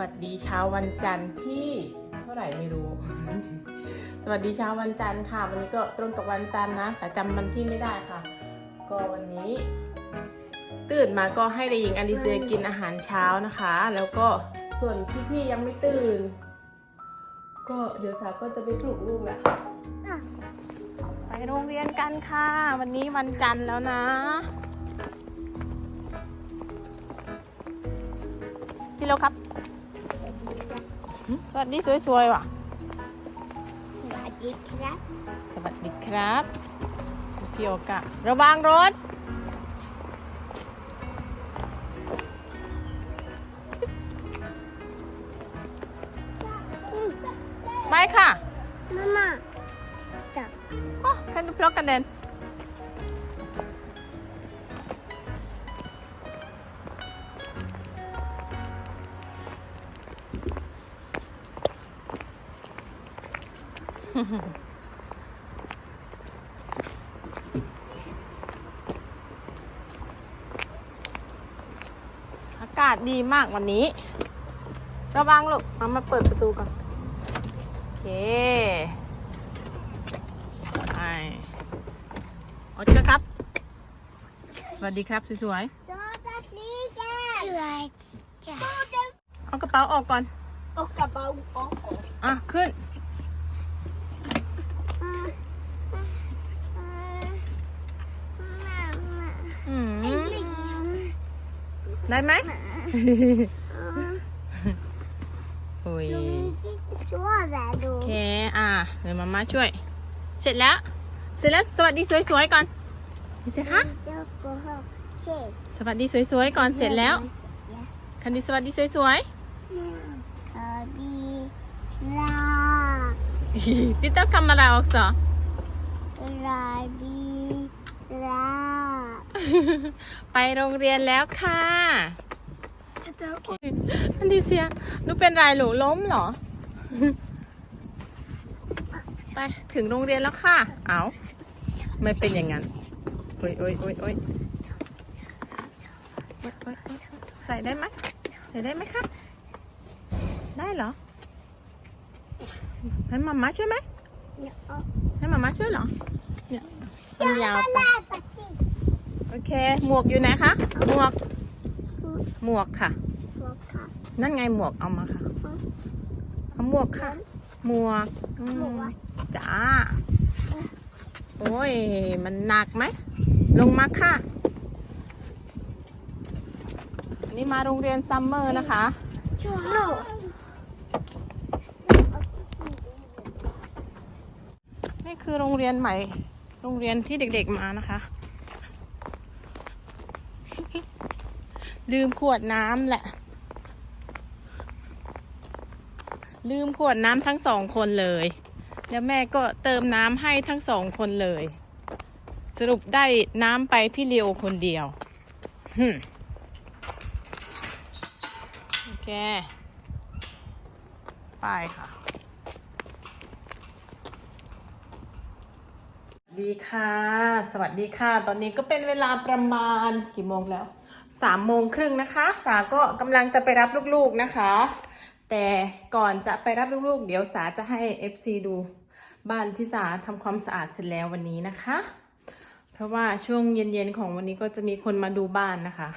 สวัสดีเช้าวันจันทร์ที่เท่าไหร่ไม่รู้ สวัสดีเช้าวันจันทร์ค่ะ วันนี้ก็ตรงกับวันจันทร์นะสายจำวันที่ไม่ได้ค่ะ ก็วันนี้ ตื่นมาก็ให้เด็กหญิงอลิเซียกินอาหารเช้านะคะ แล้วก็ส่วนพี่ๆยังไม่ตื่น ก็เดี๋ยวสาวก็จะไปปลุกลูกแหละไปโรงเรียนกันค่ะ วันนี้วันจันทร์แล้วนะพี่เร็วครับ สวัสดีสวยๆว่ะ สวัสดีครับ สวัสดีครับพี่โอกะระวังรถไม่ค่ะ มาม่าจับโอ้คันดูพลอกกันเดนาศดีมากวันนี้ ระวังลูกมามาเปิดประตูก่อน โอเคไปโอเคครับ สวัสดีครับ สวยตัวตัดลีแกสวยจ้ะๆ เอากระเป๋าออกก่อน เอากระเป๋าออกอะ ขึ้น อืม ได้ไหม โอ้ยช่วยแหละดูโอเค อะ เดี๋ยวมาม่าช่วย เสร็จแล้ว เสร็จแล้ว สวัสดีสวยๆก่อนนี่สิคะเจ้าโกหกเคสสวัสดีสวยๆก่อน เสร็จแล้ว คันดีสวัสดีสวยคาบีลาๆติดตามคำอะไรออกสอลาบีลาไปโรงเรียนแล้วค่ะ อันดีเซียหนูเป็นไรหลูล้มเหรอ ไปถึงโรงเรียนแล้วค่ะ เอาไม่เป็นอย่างนั้นโอ้ยโอ้ยโอ้ยโอ้ยโอ๊ยโอ๊ยโอ๊ยใส่ได้ไหมใส่ได้ไหมคะได้เหรอ ให้มาม่าช่วยไหมเนี่ยเอาให้มาม่าช่วยเหรอ เนี่ยมันยาวไปลาปะจิโอเค หมวกอยู่ไหนคะ หมวก หมวกค่ะบอกค่ะ นั่นไงหมวกเอามาค่ะเอาหมวกค่ะ หมวกอืมหมวกจ้า โอ้ย มันหนักไหม ลงมาค่ะอันนี้มาโรงเรียนซัมเมอร์นะคะช่วยลูกนี่คือโรงเรียนใหม่ โรงเรียนที่เด็กๆมานะคะ ลืมขวดน้ำแหละ ลืมขวดน้ำทั้งสองคนเลย แล้วแม่ก็เติมน้ำให้ทั้งสองคนเลย สรุปได้น้ำไปพี่เลียวคนเดียวโอเค ไปค่ะ ดีค่ะ สวัสดีค่ะ ตอนนี้ก็เป็นเวลาประมาณกี่โมงแล้ว สามโมงครึ่งนะคะ สาก็กำลังจะไปรับลูกๆนะคะ แต่ก่อนจะไปรับลูกๆ เดี๋ยวสาจะให้ FC ดูบ้านที่สาทำความสะอาดเสร็จแล้ววันนี้นะคะ เพราะว่าช่วงเย็นๆของวันนี้ก็จะมีคนมาดูบ้านนะคะ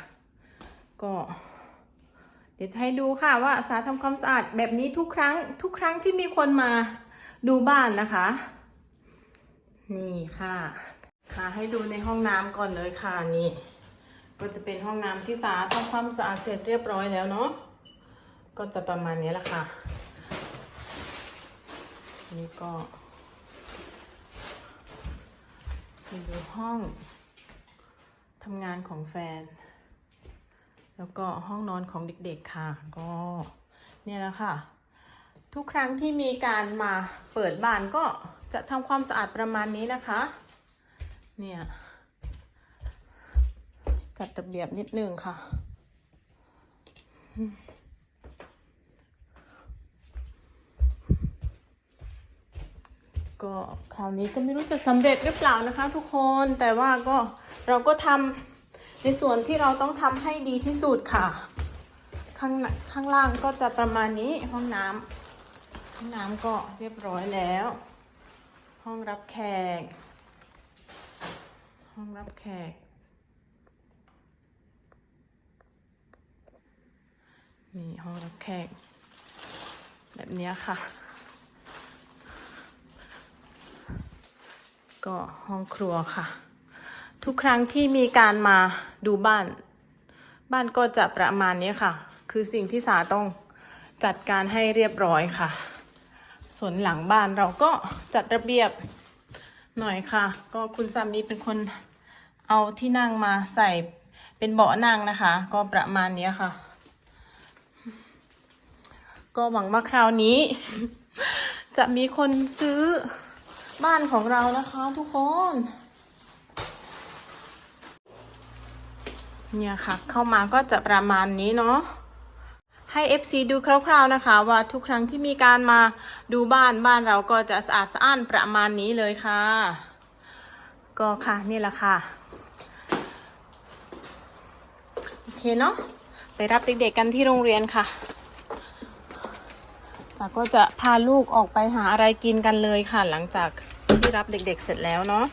ก็ เดี๋ยวจะให้ดูค่ะว่าสาทำความสะอาดแบบนี้ทุกครั้ง ทุกครั้งที่มีคนมาดูบ้านนะคะ นี่ค่ะค่ะให้ดูในห้องน้ำก่อนเลยค่ะนี่ ก็จะเป็นห้องน้ำที่สาทำความสะอาดเสร็จเรียบร้อยแล้วเนาะก็จะประมาณนี้แหละค่ะ นี่ก็ดูห้องทำงานของแฟน แล้วก็ห้องนอนของเด็กๆค่ะ ก็เนี่ยแหละค่ะ ทุกครั้งที่มีการมาเปิดบ้านก็จะทำความสะอาดประมาณนี้นะคะ เนี่ย จัดระเบียบนิดนึงค่ะ ก็คราวนี้ก็ไม่รู้จะสำเร็จหรือเปล่านะคะทุกคนแต่ว่าก็เราก็ทำในส่วนที่เราต้องทำให้ดีที่สุดค่ะ ข้างข้างล่างก็จะประมาณนี้ห้องน้ำห้องน้ำก็เรียบร้อยแล้ว ห้องรับแขก ห้องรับแขก นี่ห้องรับแขกแบบนี้ค่ะ ก็ห้องครัวค่ะ ทุกครั้งที่มีการมาดูบ้าน บ้านก็จะประมาณนี้ค่ะ คือสิ่งที่สาต้องจัดการให้เรียบร้อยค่ะ ส่วนหลังบ้านเราก็จัดระเบียบหน่อยค่ะ ก็คุณสามีเป็นคนเอาที่นั่งมาใส่เป็นเบาะนั่งนะคะ ก็ประมาณนี้ค่ะ ก็หวังว่าคราวนี้ จะมีคนซื้อบ้านของเรานะคะทุกคน เนี่ยค่ะ เข้ามาก็จะประมาณนี้เนาะให้ FC ดูคร่าวๆนะคะ ว่าทุกครั้งที่มีการมาดูบ้านบ้านเราก็จะสะอาดสะอ้านประมาณนี้เลยค่ะ ก็ค่ะนี่แหละค่ะ โอเคเนาะไปรับเด็กๆกันที่โรงเรียนค่ะ จากก็จะพาลูกออกไปหาอะไรกินกันเลยค่ะ หลังจากที่รับเด็กๆเสร็จแล้วเนาะ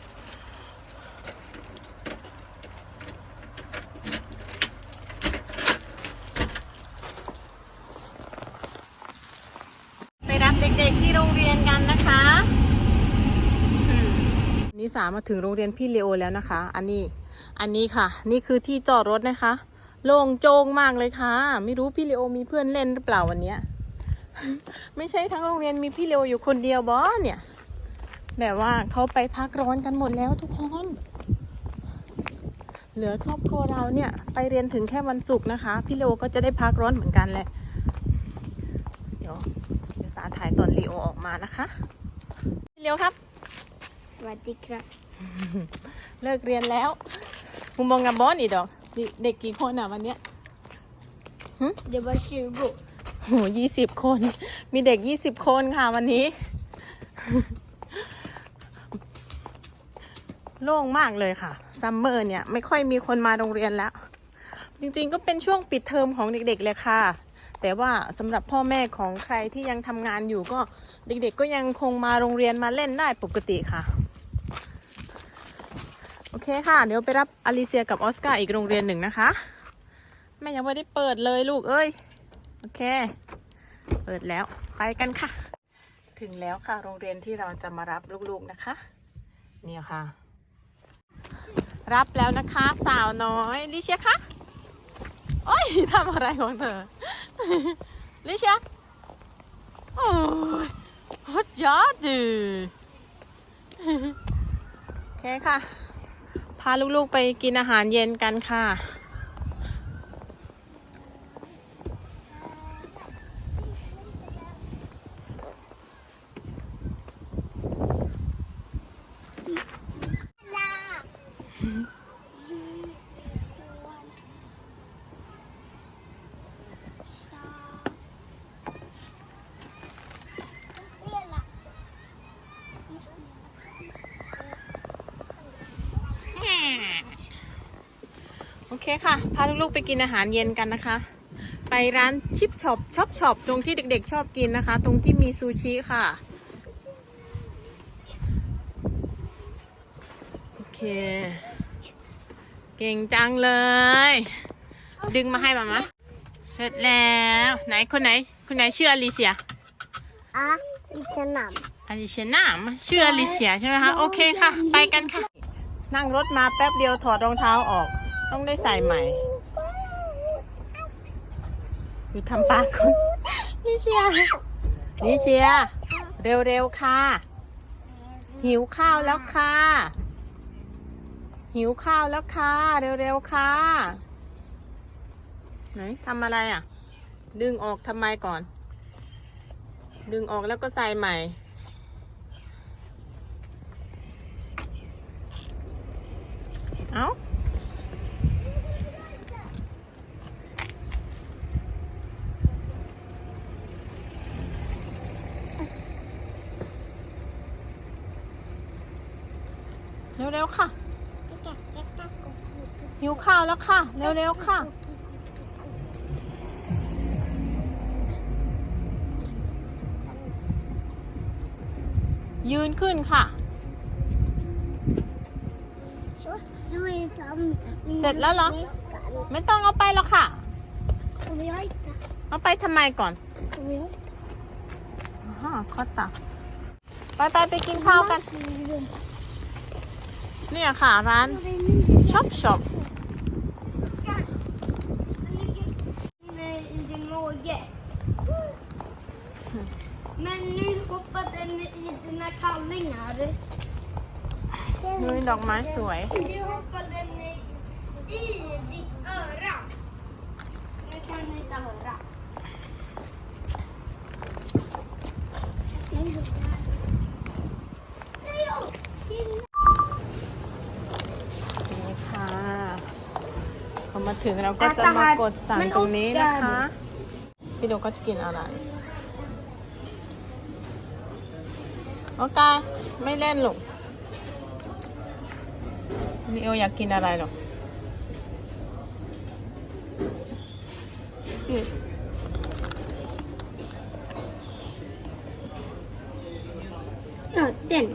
ไปรับเด็กๆที่โรงเรียนกันนะคะนิสามาถึงโรงเรียนพี่เลโอแล้วนะคะ อันนี้ อันนี้ค่ะ นี่คือที่จอดรถนะคะ โล่งโจงมากเลยค่ะ ไม่รู้พี่เลโอมีเพื่อนเล่นหรือเปล่าวันเนี้ย ไม่ใช่ทั้งโรงเรียนมีพี่เลโออยู่คนเดียวบอเนี่ย แบบว่าเขาไปพักร้อนกันหมดแล้วทุกคน เหลือครอบครัวเราเนี่ย ไปเรียนถึงแค่วันศุกร์นะคะ พี่เลโอก็จะได้พักร้อนเหมือนกันแหละ เดี๋ยวเดี๋ยวสาถ่ายตอนลีโอออกมานะคะเร็วครับ สวัสดีครับ เลิกเรียนแล้วมุมมองกับบอนอีกดอกนี่เด็กกี่คนอะวันเนี้ย เดี๋ยวมาชิบุ โหยี่สิบคน มีเด็กยี่สิบคนค่ะวันนี้ โล่งมากเลยค่ะ ซัมเมอร์เนี่ย ไม่ค่อยมีคนมาโรงเรียนแล้ว จริงๆ ก็เป็นช่วงปิดเทอมของเด็กๆเลยค่ะ แต่ว่าสำหรับพ่อแม่ของใครที่ยังทำงานอยู่ก็เด็กๆ ก็ยังคงมาโรงเรียนมาเล่นได้ปกติค่ะ โอเคค่ะ เดี๋ยวไปรับอลิเซียกับออสการ์อีกโรงเรียนหนึ่งนะคะ แม่ยังไม่ได้เปิดเลยลูกเอ้ย โอเค เปิดแล้วไปกันค่ะ ถึงแล้วค่ะ โรงเรียนที่เราจะมารับลูกๆนะคะ เนี่ยค่ะ รับแล้วนะคะ สาวน้อยลิเชียคะโอ้ยทำอะไรของเธอลิเชียโอ้ยฮอตยอดดืโอเคค่ะ พาลูกๆไปกินอาหารเย็นกันค่ะ ลาเรียนละ โอ เคค่ะ พาลูกๆไปกินอาหารเย็นกันนะคะ ไปร้านชิปช็อปช็อปช็อปตรงที่เด็กๆชอบกินนะคะ ตรงที่มีซูชิค่ะ โอเค เก่งจังเลย ดึงมาให้มามะเสร็จแล้ว ไหนคนไหน คนไหนชื่ออลิเซียอะอีกขนมอลิเซียน้ามชื่ออลิเซียใช่ไหมคะ โอเคค่ะ ไปกันค่ะ นั่งรถมาแป๊บเดียวถอดรองเท้าออก ต้องได้ใส่ใหม่อยู่ทำปากคุณนิเชียนิเชีย เร็วๆค่ะ หิวข้าวแล้วค่ะ หิวข้าวแล้วค่ะ เร็วๆค่ะ ไหนทำอะไรอะ ดึงออกทำไมก่อน ดึงออกแล้วก็ใส่ใหม่เอา ข้าวแล้วค่ะ เร็วๆค่ะ ยืนขึ้นค่ะ เสร็จแล้วเหรอ ไม่ต้องเอาไปหรอกค่ะ เอาไปทำไมก่อนฮะข้อตาไปไปไปกินข้าวกัน เนี่ยค่ะร้านช็อปช็อป dina kallingar. นุ้ยดอกไม้สวย Nu hoppar den i, i ditt öra. Nu kan du inte höra. นี่ค่ะพอมาถึงเราก็จะมากดสั่งตรงนี้นะคะ พี่โดก็จะกินอะไร โอกายไม่เล่นหรอกนี่โออยากกินอะไรหรอกอืม Ja, den.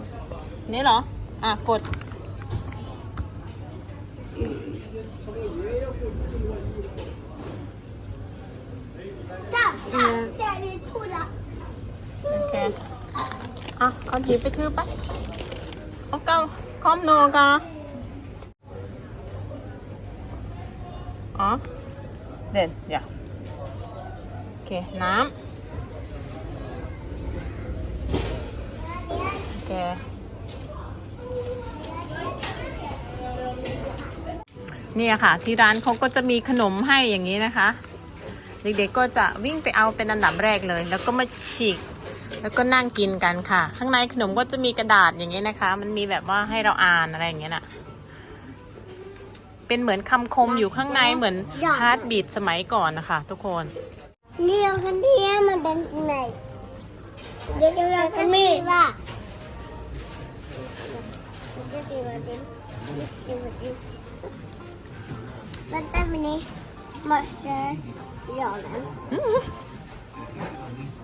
นี่เหรอ อะ กด Där, där, där är Tora. โอเค อะเอไปถือไปเอาเก้าคอมโนกาอ๋อ เด่นเดี๋ยวโอเค น้ำโอเคเนี่ยค่ะ ที่ร้านเขาก็จะมีขนมให้อย่างนี้นะคะ เด็กๆก็จะวิ่งไปเอาเป็นอันดับแรกเลย แล้วก็มาฉีก แล้วก็นั่งกินกันค่ะ ข้างในขนมก็จะมีกระดาษอย่างนี้นะคะ มันมีแบบว่าให้เราอ่านอะไรอย่างเงี้ยน่ะ เป็นเหมือนคำคมอยู่ข้างในเหมือนฮาร์ดบีดสมัยก่อนนะคะทุกคน Ni jag kan dela den för mig. Det kan jag kan skriva. Jag ska skriva din. Jag ska skriva din. Vänta för ni måste göra den. อืม Akka. Alka. Ljus. iPad. What in the iPad คุณฮอลเลสคุณฮอ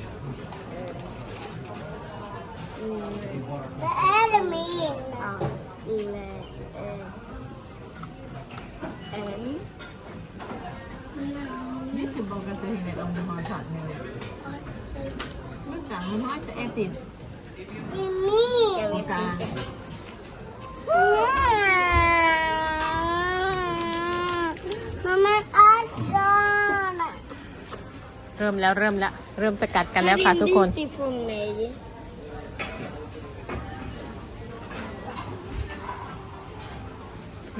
Det är det mina. En. นี่คือบอกกันเลยเนี่ยลองมาถัดเนี่ยเมื่อก่อนมันน้อยจะแอติด Det är min. โอกา Mamma Askan. เริ่มแล้วเริ่มแล้ว เริ่มจะกัดกันแล้วค่ะทุกคน Ifrån mig.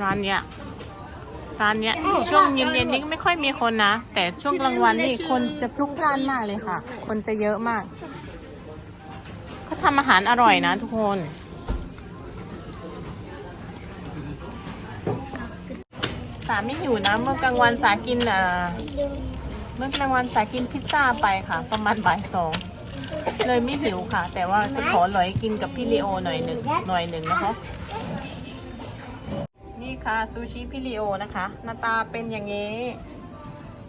ร้านเนี้ยร้านเนี้ยช่วงเย็นๆนี้ไม่ค่อยมีคนนะ แต่ช่วงกลางวันนี่คนจะพลุกพล่านมากเลยค่ะ คนจะเยอะมากเขาทำอาหารอร่อยนะทุกคนสาไม่หิวนะเมื่อกลางวันสากินเอ่อเมื่อกลางวันสากินพิซซ่าไปค่ะ ประมาณบ่ายสองเลยไม่หิวค่ะ แต่ว่าจะขอหลอยกินกับพี่ลีโอหน่อยหนึ่งหน่อยหนึ่งนะคะนี่ ค่ะซูชิพี่ลีโอนะคะหน้าตาเป็นอย่างนี้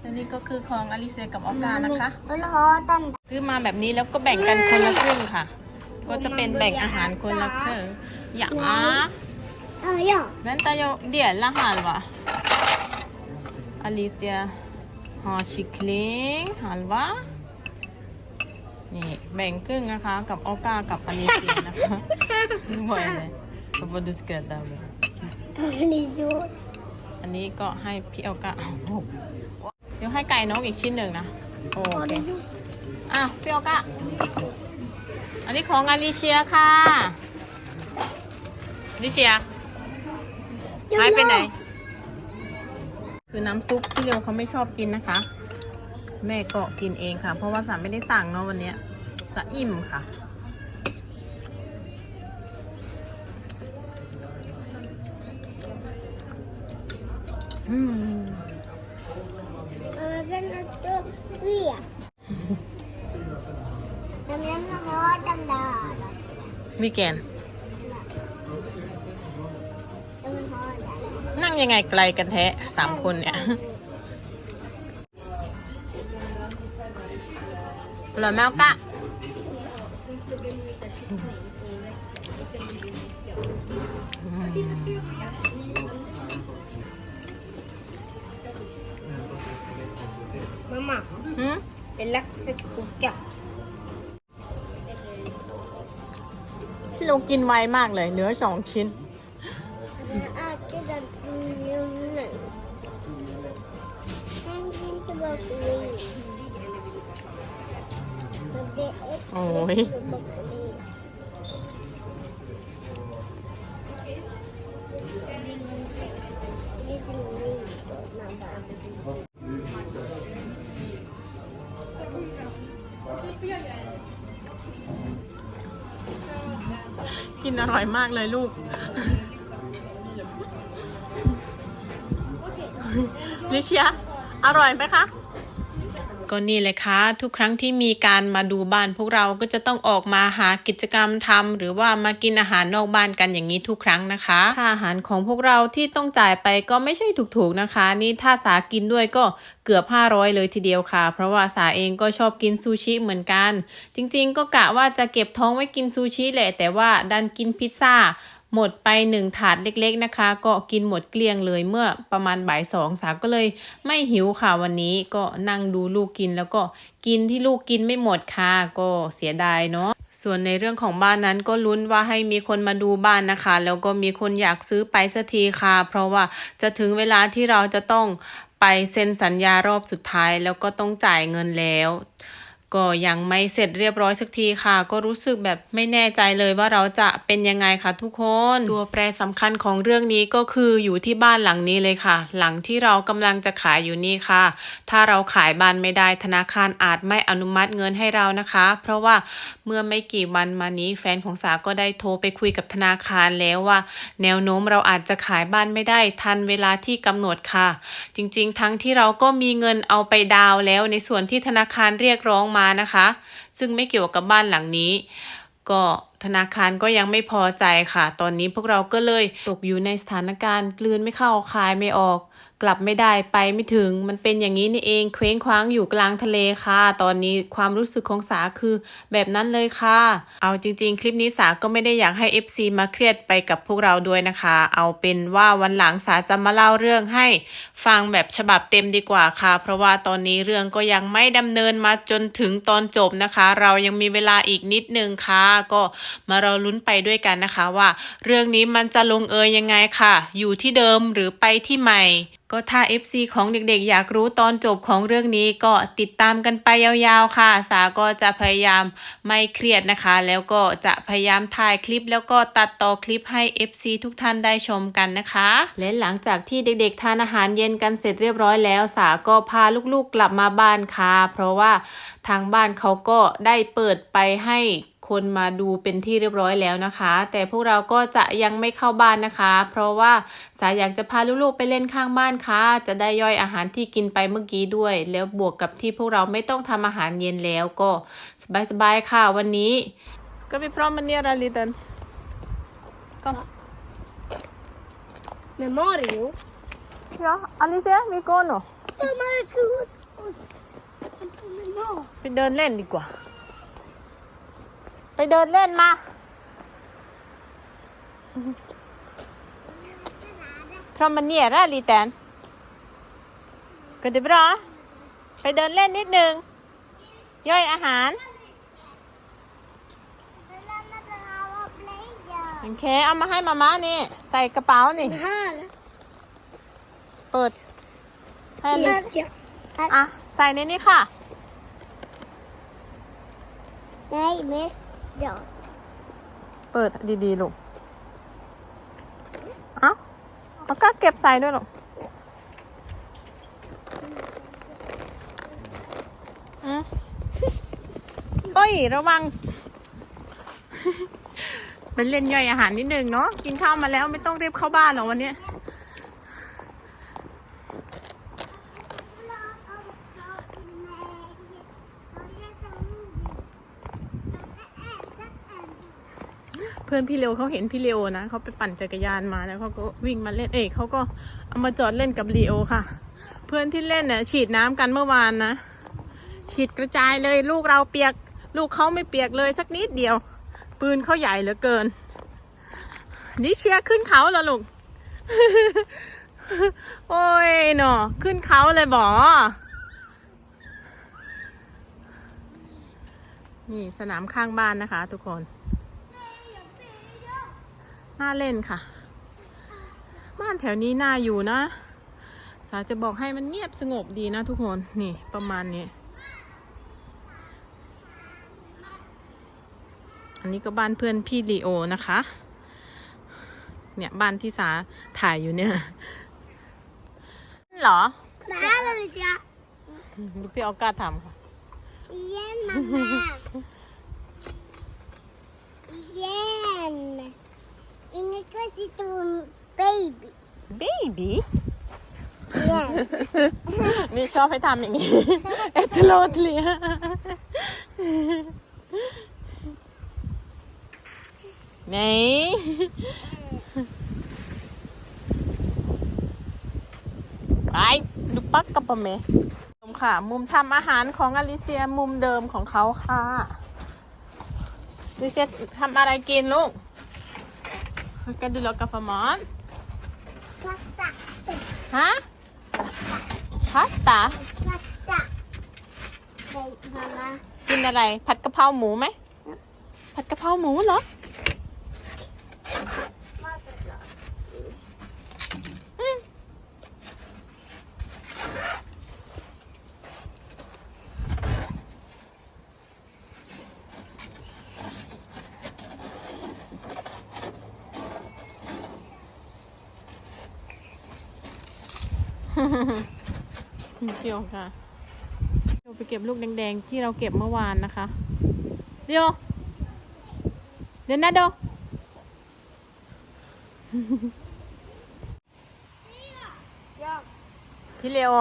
และนี่ก็คือของอลิเซียกับออก้านะคะ Vill ha den. ซื้อมาแบบนี้แล้วก็แบ่งกันคนละครึ่งค่ะ ก็จะเป็นแบ่งอาหารคนละครึ่งอย่า Ja, ja. vänta jag delar halva Alicia har kyckling halva นี่แบ่งครึ่งนะคะ กับออก้ากับอลิเซียนะคะ Vad är det? Vad var du skrattar över? Leo. อันนี้ก็ให้พี่เอกะเดี๋ยวให้ไก่นกอีกชิ้นหนึ่งนะโอเคอะพี่เอกะอันนี้ของอลิเชียค่ะอลิเชียหายไปไหน คือน้ำซุปที่เรียวเขาไม่ชอบกินนะคะ แม่ก็กินเองค่ะ เพราะว่าสาไม่ได้สั่งเนาะวันนี้ยสะอิ่มค่ะ Mm. Även att du vet. Men jag har den där. Vilken? Jag vill ha den. นั่งยังไงไกลกันแท้สามคนเนี่ยอร่อยไหมเอากะ Mamma, หืม det är lax att koka. พี่ลงกินไวมากเลย เหลือสองชิ้น Jag äter den ร่อยมากเลยลูกนิเชีย อร่อยไหมคะ ก็นี่เลยค่ะ ทุกครั้งที่มีการมาดูบ้าน พวกเราก็จะต้องออกมาหากิจกรรมทำหรือว่ามากินอาหารนอกบ้านกันอย่างนี้ทุกครั้งนะคะค่าอาหารของพวกเราที่ต้องจ่ายไปก็ไม่ใช่ถูกๆนะคะ นี่ถ้าสากินด้วยก็เกือบ 500 เลยทีเดียวค่ะ เพราะว่าสาเองก็ชอบกินซูชิเหมือนกัน จริงๆ ก็กะว่าจะเก็บท้องไว้กินซูชิแหละแต่ว่าดันกินพิซซ่า หมดไปหนึ่งถาดเล็กๆนะคะ ก็กินหมดเกลี้ยงเลยเมื่อประมาณบ่ายสองสาวก็เลยไม่หิวค่ะวันนี้ก็นั่งดูลูกกินแล้วก็กินที่ลูกกินไม่หมดค่ะก็เสียดายเนาะส่วนในเรื่องของบ้านนั้นก็ลุ้นว่าให้มีคนมาดูบ้านนะคะ แล้วก็มีคนอยากซื้อไปสักทีค่ะ เพราะว่าจะถึงเวลาที่เราจะต้องไปเซ็นสัญญารอบสุดท้าย แล้วก็ต้องจ่ายเงินแล้ว ก็ยังไม่เสร็จเรียบร้อยสักทีค่ะ ก็รู้สึกแบบไม่แน่ใจเลยว่าเราจะเป็นยังไงค่ะทุกคน ตัวแปรสำคัญของเรื่องนี้ก็คืออยู่ที่บ้านหลังนี้เลยค่ะ หลังที่เรากำลังจะขายอยู่นี่ค่ะ ถ้าเราขายบ้านไม่ได้ธนาคารอาจไม่อนุมัติเงินให้เรานะคะ เพราะว่าเมื่อไม่กี่วันมานี้แฟนของสาก็ได้โทรไปคุยกับธนาคารแล้วว่า แนวโน้มเราอาจจะขายบ้านไม่ได้ทันเวลาที่กำหนดค่ะ จริง ๆ ทั้งที่เราก็มีเงินเอาไปดาวแล้วในส่วนที่ธนาคารเรียกร้องมานะคะ ซึ่งไม่เกี่ยวกับบ้านหลังนี้ ก็ธนาคารก็ยังไม่พอใจค่ะ ตอนนี้พวกเราก็เลยตกอยู่ในสถานการณ์กลืนไม่เข้าคายไม่ออก กลับไม่ได้ไปไม่ถึง มันเป็นอย่างนี้นี่เองเคว้งคว้างอยู่กลางทะเลค่ะ ตอนนี้ความรู้สึกของสาคือแบบนั้นเลยค่ะ เอาจริง ๆ คลิปนี้สาก็ไม่ได้อยากให้ FC มาเครียดไปกับพวกเราด้วยนะคะ เอาเป็นว่าวันหลังสาจะมาเล่าเรื่องให้ฟังแบบฉบับเต็มดีกว่าค่ะ เพราะว่าตอนนี้เรื่องก็ยังไม่ดำเนินมาจนถึงตอนจบนะคะ เรายังมีเวลาอีกนิดนึงค่ะ ก็มาเราลุ้นไปด้วยกันนะคะว่า เรื่องนี้มันจะลงเอยยังไงค่ะ อยู่ที่เดิมหรือไปที่ใหม่ก็ถ้า FC ของเด็กๆ อยากรู้ตอนจบของเรื่องนี้ก็ติดตามกันไปยาวๆค่ะ สาก็จะพยายามไม่เครียดนะคะ แล้วก็จะพยายามถ่ายคลิป แล้วก็ตัดต่อคลิปให้ FC ทุกท่านได้ชมกันนะคะ และหลังจากที่เด็กๆ ทานอาหารเย็นกันเสร็จเรียบร้อยแล้ว สาก็พาลูกๆกลับมาบ้านค่ะ เพราะว่าทางบ้านเขาก็ได้เปิดไปให้ คนมาดูเป็นที่เรียบร้อยแล้วนะคะ แต่พวกเราก็จะยังไม่เข้าบ้านนะคะ เพราะว่าสายอยากจะพาลูกๆไปเล่นข้างบ้านค่ะ จะได้ย่อยอาหารที่กินไปเมื่อกี้ด้วย แล้วบวกกับที่พวกเราไม่ต้องทำอาหารเย็นแล้วก็สบายๆค่ะวันนี้ ก็มีพร้อมมันเนี่ยอะไรลิตันก็ Med Mario? ยออลิเซียมีโกนเหรอ ไปเดินเล่นมา from มันเนี่ยร่าลีแตนกันจะไปรอไปเดินเล่นนิดนึง ย่อยอาหาร โอเค เอามาให้มาม่านี่ ใส่กระเป๋านี่ เปิดให้อันอะ ใส่ในนี้ค่ะ Hey, miss. Nej, mest jag. เปิดดีๆลูก เอ้าแล้วก็เก็บใส่ด้วยลูกอือ้ย ระวังไปเล่นย่อยอาหารนิดนึงเนาะ กินข้าวมาแล้วไม่ต้องรีบเข้าบ้านหรอกวันนี้ พื่อนพี่เร็วเขาเห็นพี่เร็วนะเขาไปปั่นจักรยานมาแล้วเขาก็วิ่งมาเล่นเอ้ยเขาก็เอามาจอดเล่นกับลีโอค่ะ เพื่อนที่เล่นเนี่ยฉีดน้ำกันเมื่อวานนะฉีดกระจายเลยลูกเราเปียก ลูกเขาไม่เปียกเลยสักนิดเดียว ปืนเขาใหญ่เหลือเกินนี่เชียร์ขึ้นเขาเหรอลูกโอ้ยหนอขึ้นเขาเลยบอนี่สนามข้างบ้านนะคะทุกคน น่าเล่นค่ะ บ้านแถวนี้น่าอยู่นะสาจะบอกให้มันเงียบสงบดีนะทุกคน นี่ประมาณนี้ อันนี้ก็บ้านเพื่อนพี่ลีโอนะคะ เนี่ยบ้านที่สาถ่ายอยู่เนี่ยเหรอ Där har vi ja. ดูพี่ออก้าทำค่ะ Igen mamma. Igen. Inget konstigt om baby. baby Igen. นี่ชอบให้ทำอย่างนี้ เอตโลดเลีย ไหน ไป ดูปักกับปะเมมุมค่ะ มุมทำอาหารของอลิเซียมุมเดิมของเขาค่ะอลิเซียทำอะไรกินลูก กันดูแลกับฟมอน Pasta. ฮะพาสต้า Pasta. Nej, mamma. กินอะไร ผัดกะเพราหมูไหม ผัดกะเพราหมูเหรออืม เดี๋ ยวค่ะเดี๋ยวไปเก็บลูกแดงๆ ที่เราเก็บเมื่อวานนะคะ เดี๋ยว เดี๋ยวนะเดี๋ยวพี่เลโอ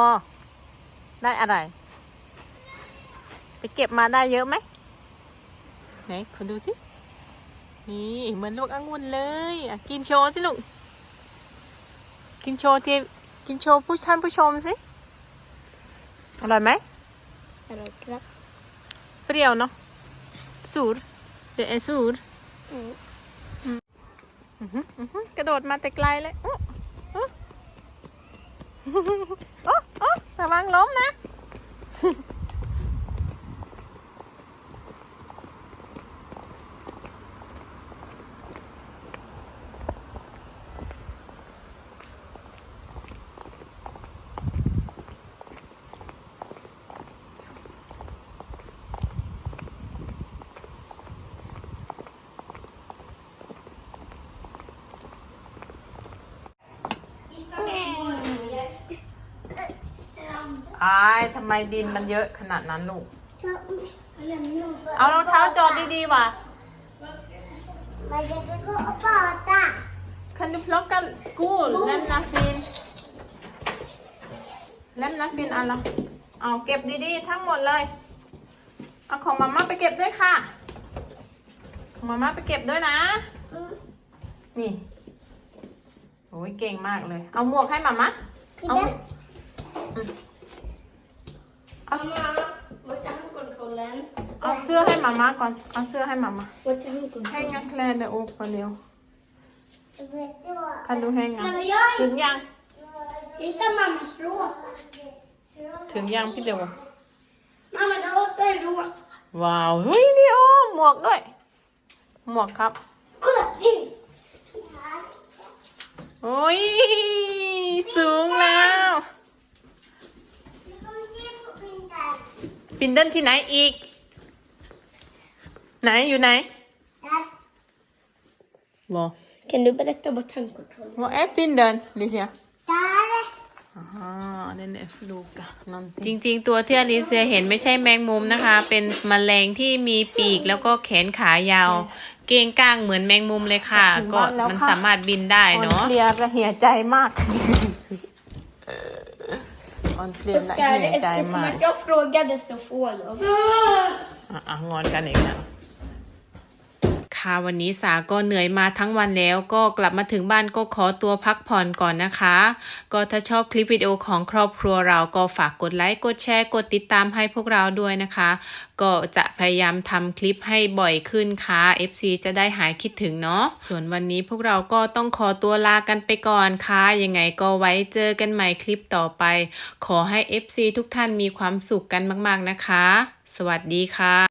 ได้อะไร ไปเก็บมาได้เยอะไหมไหนคุณดูสินี่เหมือนลูกองุ่นเลยกินโชว์สิลูก กินโชว์ที่กินโชว์ผู้ท่านผู้ชมสิ อร่อยไหม Är det klart? เปรี้ยวเนาะสูดเดี๋ยวไอ้สูด Mm. อื้อหืออื้อหือกระโดดมาแต่ไกลเลยอุ๊อุ๊โอ้โอ้ระวังล้มนะำไมดินมันเยอะขนาดนั้นลูก เอารองเท้าจอดดีๆว่ะ Men jag vill gå och bada. Kan du plocka skor? Lämna fin. Lämna fin alla. เอาเก็บดีๆทั้งหมดเลย เอาของมาม่าไปเก็บด้วยค่ะ ของมาม่าไปเก็บด้วยนะ นี่โอ้ยเก่งมากเลย เอาหมวกให้มาม่าเอาหมวกอืม เอา Mamma, vart är handkontrollen? เอาเสื้อให้มาม่าก่อน เอาเสื้อให้มาม่า Vart är handkontrollen? Hänga kläder upp på det. Vet du vad? Kan du hänga? Men jag ถึงยัง hittade mammas rosa. ถึงยังพี่เดียว Mamma, det var så rosa. ว้าวเฮ้ยนี่โอ้หมวกด้วย หมวกครับ Kolla, se! โอ้ยสูงแล้ว ปินเดิลที่ไหนอีก ไหนอยู่ไหน Där. บอ Kan du berätta vad handkontrollen ว่าแอปปินเดิลลิเซีย Där. อ่าเดนเอฟลูกะจริง ๆ ตัวที่อลิเซียเห็นไม่ใช่แมงมุมนะคะ เป็นแมลงที่มีปีกแล้วก็แขนขายาว เก้งก้างเหมือนแมงมุมเลยค่ะถึงก็บ้านแล้วมันค่ะสามารถบินได้ออนเนาะเพลียระเหี่ยใจมาก ออนเพลียนละเหี่ยใจมาก jag frågade så får de. อะอะงอ นกันอีกแล้วขค่ะวันนี้สาก็เหนื่อยมาทั้งวันแล้วก็กลับมาถึงบ้านก็ขอตัวพักผ่อนก่อนนะคะ ก็ถ้าชอบคลิปวิดีโอของครอบครัวเราก็ฝากกดไลค์กดแชร์กดติดตามให้พวกเราด้วยนะคะ ก็จะพยายามทำคลิปให้บ่อยขึ้นค่ะ FC จะได้หายคิดถึงเนาะส่วนวันนี้พวกเราก็ต้องขอตัวลากันไปก่อนค่ะยังไงก็ไว้เจอกันใหม่คลิปต่อไป ขอให้ FC ทุกท่านมีความสุขกันมาก ๆนะคะ สวัสดีค่ะ